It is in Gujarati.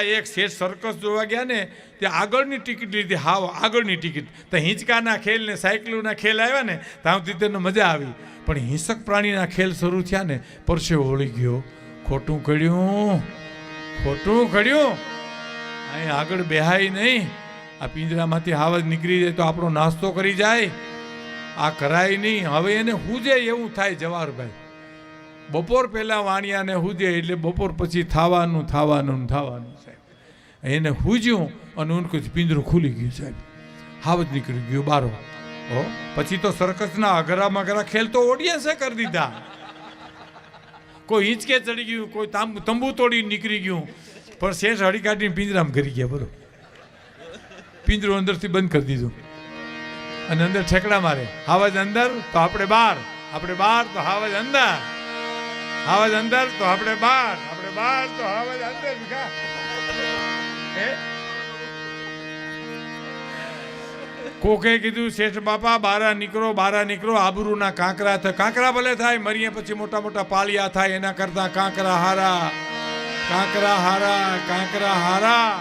એક શેઠ સર્કસ જોવા ગયા ને ત્યાં આગળની ટિકિટ લીધી. હાવ, આગળની ટિકિટ. તો હિંચકાના ખેલ ને સાયકલોના ખેલ આવ્યા ને ત્યાંથી તેને મજા આવી. પણ હિંસક પ્રાણીના ખેલ શરૂ થયા ને પરસે હોળી ગયો. ખોટું કર્યું. ખોટું કર્યું. અહીં આગળ બેહાય નહીં. આ પિંજરામાંથી હાવજ નીકળી જાય તો આપણો નાસ્તો કરી જાય. આ કરાય નહીં. હવે એને હું જે એવું થાય જવાહરભાઈ. બપોર પહેલાં વાણિયાને હુજે એટલે બપોર પછી થાવાનું થાવાનું થવાનું સાહેબ. એને હુજ્યું અને ઉનકું પિંજરું ખુલી ગયું સાહેબ. હાવજ નીકળી ગયું બારો. હો, પછી તો સર્કસના અઘરા મઘરા ખેલ તો ઓડિયન્સે કરી દીધા. કોઈ હિંચકે ચડી ગયું, કોઈ તાંબુ તંબુ તોડીને નીકળી ગયું. પણ શેષ હળી કાઢીને પિંજરામાં કરી ગયા બરો પિંજરું અંદરથી બંધ કરી દીધું. અને અંદર ઠેકડા મારે. હાવજ અંદર, તો આપણે બહાર આપણે બહાર તો હાવજ અંદર. હાવજ અંદર તો આપણે બહાર આપણે બહાર તો આવાજ અંદર ભીખા. કોકે કીધું, શેઠ બાપા, બારા નીકળો બારા નીકળો, આબરૂના કાંકરા થાય કાંકરા ભલે થાય, મરીએ પછી મોટા મોટા પાલિયા થાય, એના કરતા કાંકરા હારા કાંકરા હારા કાંકરા હારા